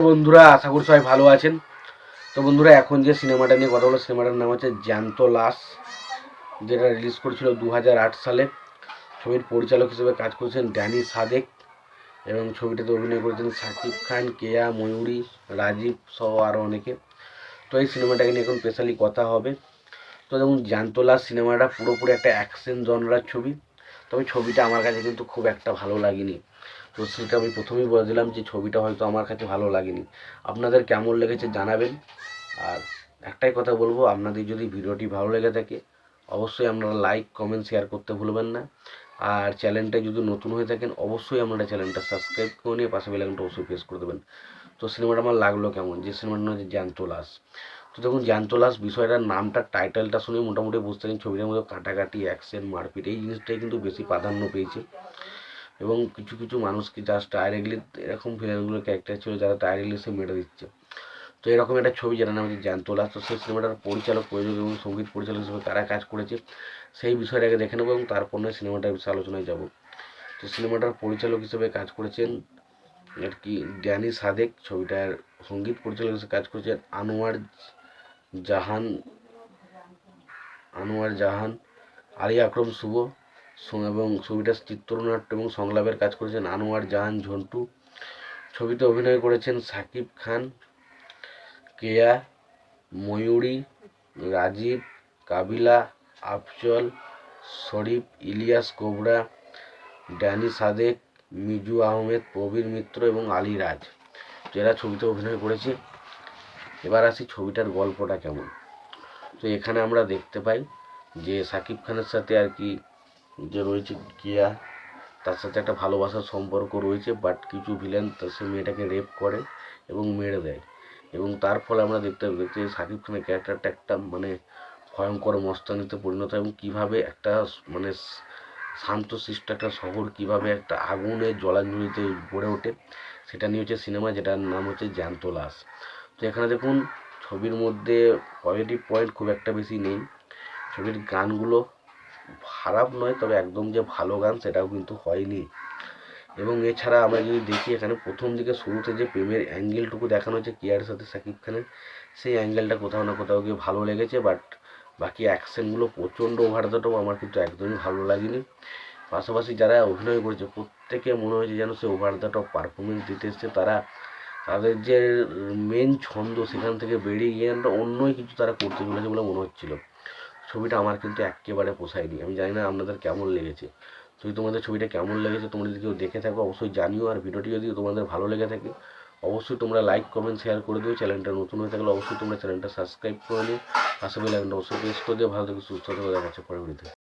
বন্ধুরা, আশা করি সবাই ভালো আছেন। তো বন্ধুরা, এখন যে সিনেমাটা নিয়ে কথা বলো সিনেমাটার নাম হচ্ছে জ্যান্ত লাশ, যেটা রিলিজ করেছিল দু সালে। ছবির পরিচালক হিসেবে কাজ করেছেন ড্যানি সাদেক এবং ছবিটাতে অভিনয় করেছেন সাকিব খান, কেয়া ময়ূরী, রাজীব সহ আরও অনেকে। তো এই সিনেমাটাকে নিয়ে এখন স্পেশালি কথা হবে। তো যেমন জ্যান্ত লাশ সিনেমাটা পুরোপুরি একটা অ্যাকশন জনরার ছবি। তবে ছবিটা আমার কাছে কিন্তু খুব একটা ভালো লাগেনি। তো সেটা আমি প্রথমেই বলে দিলাম যে ছবিটা হয়তো আমার কাছে ভালো লাগেনি। আপনাদের কেমন লেগেছে জানাবেন। আর একটাই কথা বলব, আপনাদের যদি ভিডিওটি ভালো লেগে থাকে, অবশ্যই আপনারা লাইক, কমেন্ট, শেয়ার করতে ভুলবেন না। আর চ্যানেলটা যদি নতুন হয়ে থাকেন, অবশ্যই আপনারা চ্যানেলটা সাবস্ক্রাইব করে নিয়ে পাশে বেলাকনটা অবশ্যই প্রেস করে দেবেন। তো সিনেমাটা আমার লাগল কেমন? যে সিনেমাটা হচ্ছে জ্যান্ত লাশ। তো যখন জ্যান্ত লাশ বিষয়টার নামটা টাইটেলটা শুনে মোটামুটি বুঝতে পারেন ছবিটার মধ্যে কাটাকাটি অ্যাকশন মারপিট, এই জিনিসটাই কিন্তু বেশি প্রাধান্য পেয়েছে। এবং কিছু কিছু মানুষকে জাস্ট ডাইরেক্টলি এরকম ভিলেনগুলো ক্যারেক্টার ছিল যারা ডাইরেক্টলি সে মেরে দিচ্ছে। তো এরকম একটা ছবি যেটা নাম হচ্ছে জ্যান্তলা তো সেই সিনেমাটার পরিচালক, প্রযোজক এবং সংগীত পরিচালক হিসেবে কারা কাজ করেছে, সেই বিষয়টাকে দেখে নেব এবং তারপর নয় সিনেমাটার বিষয়ে আলোচনায় যাব। তো সিনেমাটার পরিচালক হিসেবে কাজ করেছেন আর কি, ড্যানি সাদেক। ছবিটার সংগীত পরিচালক হিসেবে কাজ করেছেন আনোয়ার জাহান, আনোয়ার জাহান, আলী আকরম শুভ এবং ছবিটার চিত্রনাট্য এবং সংলাপের কাজ করেছেন আনোয়ার জাহান, ঝন্টু। ছবিতে অভিনয় করেছেন সাকিব খান, কেয়া, ময়ূরী, রাজীব, কাবিলা, আফজল, শরীফ, ইলিয়াস কোবরা, ড্যানি সাদেক, মিজু আহমেদ, প্রবীর মিত্র এবং আলী রাজ। যারা ছবিতে অভিনয় করেছে এবার আসি ছবিটার গল্পটা কেমন? তো এখানে আমরা দেখতে পাই যে সাকিব খানের সাথে আর কি যে রয়েছে কিয়া তার সাথে একটা ভালোবাসার সম্পর্ক রয়েছে বাট কিছু ভিলেন তার সে মেয়েটাকে রেপ করে এবং মেরে দেয়। এবং তার ফলে আমরা দেখতে দেখতে সাকিব খানের ক্যারেক্টারটা একটা মানে ভয়ঙ্কর মস্তানিতে পরিণত এবং কীভাবে একটা মানে স- শান্তশিষ্ট একটা শহর কীভাবে একটা আগুনের জলাঞ্জলিতে গড়ে ওঠে, সেটা নিয়ে হচ্ছে সিনেমা যেটার নাম হচ্ছে জ্যান্ত লাশ। তো এখানে দেখুন, ছবির মধ্যে পজিটিভ পয়েন্ট খুব একটা বেশি নেই। ছবির গানগুলো খারাপ নয়, তবে একদম যে ভালো গান সেটাও কিন্তু হয়নি। এবং এছাড়া আমরা যদি দেখি, এখানে প্রথম দিকে শুরুতে যে প্রেমের অ্যাঙ্গেলটুকু দেখানো হচ্ছে কিয়ারের সাথে সাকিব খানের, সেই অ্যাঙ্গেলটা কোথাও না কোথাও গিয়ে ভালো লেগেছে বাট বাকি অ্যাকশনগুলো প্রচণ্ড ওভার দ্য টপ আমার কিন্তু একদমই ভালো লাগেনি। পাশাপাশি যারা অভিনয় করেছে, প্রত্যেকে মনে হয়েছে যেন সে ওভার দ্য টপ পারফরমেন্স দিতে এসছে। তারা তাদের যে মেন ছন্দ সেখান থেকে বেরিয়ে গিয়ে একটা অন্যই কিছু তারা করতে চলেছে বলে মনে হচ্ছিল। ছবিটা আমার কিন্তু একেবারে পোষায়নি। আমি জানি না আপনাদের কেমন লেগেছে। যদি তোমাদের ছবিটা কেমন লেগেছে তোমরা যদি কেউ দেখে থাকো, অবশ্যই জানিও। আর ভিডিওটি যদি তোমাদের ভালো লেগে থাকে, অবশ্যই তোমরা লাইক কমেন্ট শেয়ার করে দিও। চ্যানেলটা নতুন হয়ে থাকলে অবশ্যই তোমরা চ্যানেলটা সাবস্ক্রাইব করে নিও। বেল আইকনটা অবশ্যই প্রেস করে দিও। ভালো থেকে, সুস্থ থেকে। দেখা যাচ্ছে পরে ভিডিওতে